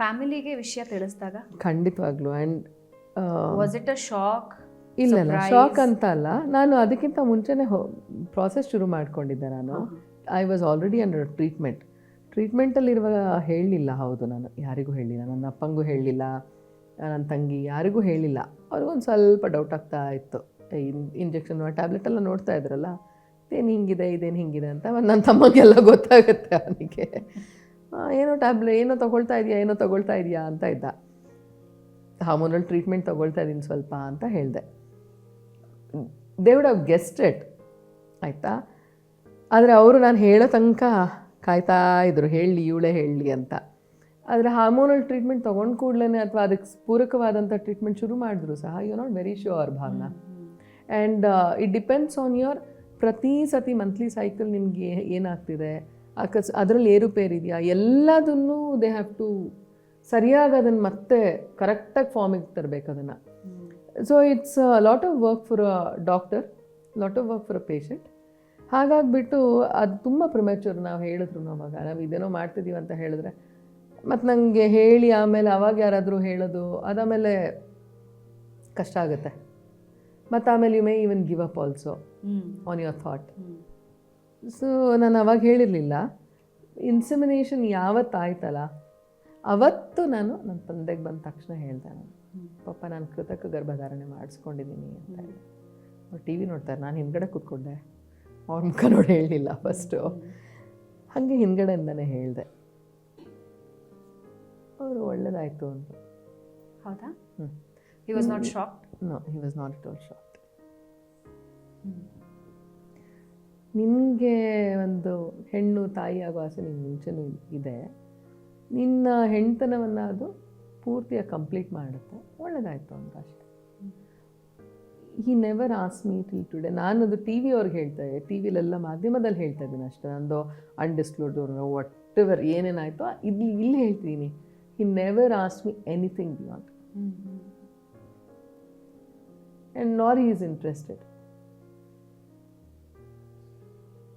ಫ್ಯಾಮಿಲಿಗೆ ವಿಷಯ ತಿಳಿಸಿದಾಗ? ಖಂಡಿತವಾಗ್ಲು. And was it a shock ಇಲ್ಲ ಶಾಕ್ ಅಂತ ಅಲ್ಲ. ನಾನು ಅದಕ್ಕಿಂತ ಮುಂಚೆನೇ ಪ್ರಾಸೆಸ್ ಶುರು ಮಾಡ್ಕೊಂಡಿದ್ದೆ ನಾನು. I was already under treatment ಟ್ರೀಟ್ಮೆಂಟಲ್ಲಿರುವಾಗ ಹೇಳಲಿಲ್ಲ ಹೌದು ನಾನು ಯಾರಿಗೂ ಹೇಳಿಲ್ಲ. ನನ್ನ ಅಪ್ಪಂಗೂ ಹೇಳಲಿಲ್ಲ ನನ್ನ ತಂಗಿ ಯಾರಿಗೂ ಹೇಳಿಲ್ಲ. ಅವ್ರಿಗೊಂದು ಸ್ವಲ್ಪ ಡೌಟ್ ಆಗ್ತಾ ಇತ್ತು. ಇಂಜೆಕ್ಷನ್ ಟ್ಯಾಬ್ಲೆಟ್ ಎಲ್ಲ ನೋಡ್ತಾ ಇದ್ರಲ್ಲ ಇದೇನು ಹಿಂಗಿದೆ ಇದೇನು ಹಿಂಗಿದೆ ಅಂತ. ನನ್ನ ತಮ್ಮಗೆಲ್ಲ ಗೊತ್ತಾಗುತ್ತೆ ಅವನಿಗೆ. ಏನೋ ಟ್ಯಾಬ್ಲೆ, ಏನೋ ತೊಗೊಳ್ತಾ ಇದೆಯಾ, ಏನೋ ತೊಗೊಳ್ತಾ ಇದೆಯಾ ಅಂತ ಇದ್ದ. ಹಾರ್ಮೋನಲ್ ಟ್ರೀಟ್ಮೆಂಟ್ ತೊಗೊಳ್ತಾ ಇದ್ದೀನಿ ಸ್ವಲ್ಪ ಅಂತ ಹೇಳಿದೆ. ದೇ ವುಡ್ ಗೆಸ್ಟೆಡ್ ಆಯಿತಾ? ಆದರೆ ಅವರು ನಾನು ಹೇಳೋ ತನಕ ಕಾಯ್ತಾ ಇದ್ರು, ಹೇಳಿ, ಇವಳೇ ಹೇಳಲಿ ಅಂತ. ಆದರೆ ಹಾರ್ಮೋನಲ್ ಟ್ರೀಟ್ಮೆಂಟ್ ತೊಗೊಂಡು ಕೂಡಲೇ ಅಥವಾ ಅದಕ್ಕೆ ಪೂರಕವಾದಂಥ ಟ್ರೀಟ್ಮೆಂಟ್ ಶುರು ಮಾಡಿದ್ರು ಸಹ you not very sure Bhavana. And it depends on your ಪ್ರತಿ ಸತಿ ಮಂತ್ಲಿ ಸೈಕಲ್ ನಿಮಗೆ ಏನಾಗ್ತಿದೆ? ಅಕಸ್ ಅದರಲ್ಲಿ ಏರುಪೇರಿದೆಯಾ ಎಲ್ಲದನ್ನು ದೇ ಹ್ಯಾವ್ ಟು ಸರಿಯಾಗಿ ಅದನ್ನು ಮತ್ತೆ ಕರೆಕ್ಟಾಗಿ ಫಾರ್ಮಿಗೆ ತರಬೇಕು ಅದನ್ನು. So it's lot of work for a doctor lot of work for a patient ಹಾಗಾಗಿಬಿಟ್ಟು ಅದು ತುಂಬ ಪ್ರಿಮ್ಯಾಚೂರ್ ನಾವು ಹೇಳಿದ್ರು ಅವಾಗ ನಾವು ಇದೇನೋ ಮಾಡ್ತಿದ್ದೀವಿ ಅಂತ ಹೇಳಿದ್ರೆ ಮತ್ತು ನನಗೆ ಹೇಳಿ ಆಮೇಲೆ ಅವಾಗ ಯಾರಾದರೂ ಹೇಳೋದು ಅದಾಮೇಲೆ ಕಷ್ಟ ಆಗುತ್ತೆ. ಮತ್ತು ಆಮೇಲೆ you may even give up also on your thought so ನಾನು ಅವಾಗ ಹೇಳಿರಲಿಲ್ಲ. ಇನ್ಸಿಮಿನೇಷನ್ ಯಾವತ್ತಾಯ್ತಲ್ಲ ಅವತ್ತು ನಾನು ನನ್ನ ತಂದೆಗೆ ಬಂದ ತಕ್ಷಣ ಹೇಳ್ದೆ ನಾನು. ಪಾಪ ನಾನು ಕೃತಕ ಗರ್ಭಧಾರಣೆ ಮಾಡಿಸ್ಕೊಂಡಿದ್ದೀನಿ ಅಂತ ಹೇಳಿ. ಅವ್ರು ಟಿ ವಿ ನೋಡ್ತಾರೆ ನಾನು ಹಿಂದ್ಗಡೆ ಕೂತ್ಕೊಂಡೆ. ಅವ್ರ ಮುಖ ನೋಡಿ ಹೇಳಲಿಲ್ಲ ಫಸ್ಟು ಹಾಗೆ ಹಿಂದ್ಗಡೆಯಿಂದನೇ ಹೇಳಿದೆ. ಅವರು ಒಳ್ಳೇದಾಯಿತು ಅಂತ ಹೌದಾ? ಹ್ಞೂ he was not shocked no he was not it all shocked ನಿನಗೆ ಒಂದು ಹೆಣ್ಣು ತಾಯಿ ಆಗೋ ಆಸೆ ನಿಂಗೆ ಮುಂಚೆನೂ ಇದೆ. ನಿನ್ನ ಹೆಣ್ತನವನ್ನು ಅದು ಪೂರ್ತಿಯಾಗಿ ಕಂಪ್ಲೀಟ್ ಮಾಡುತ್ತೆ. ಒಳ್ಳೆದಾಯಿತು ಅಂತ ಅಷ್ಟೆ he never ask me till today ನಾನು ಅದು ಟಿ ವಿ ಅವ್ರಿಗೆ ಹೇಳ್ತಾ ಇದ್ದೆ. ಟಿ ವಿಲೆಲ್ಲ ಮಾಧ್ಯಮದಲ್ಲಿ ಹೇಳ್ತಾ ಇದ್ದೀನಿ ಅಷ್ಟೇ. ನಂದು ಅನ್ಡಿಸ್ಕ್ಲೋಡ್ ವಟ್ ಎವರ್ ಏನೇನಾಯಿತು ಇಲ್ಲಿ ಇಲ್ಲಿ ಹೇಳ್ತೀನಿ. He never ask me anything beyond and nor is interested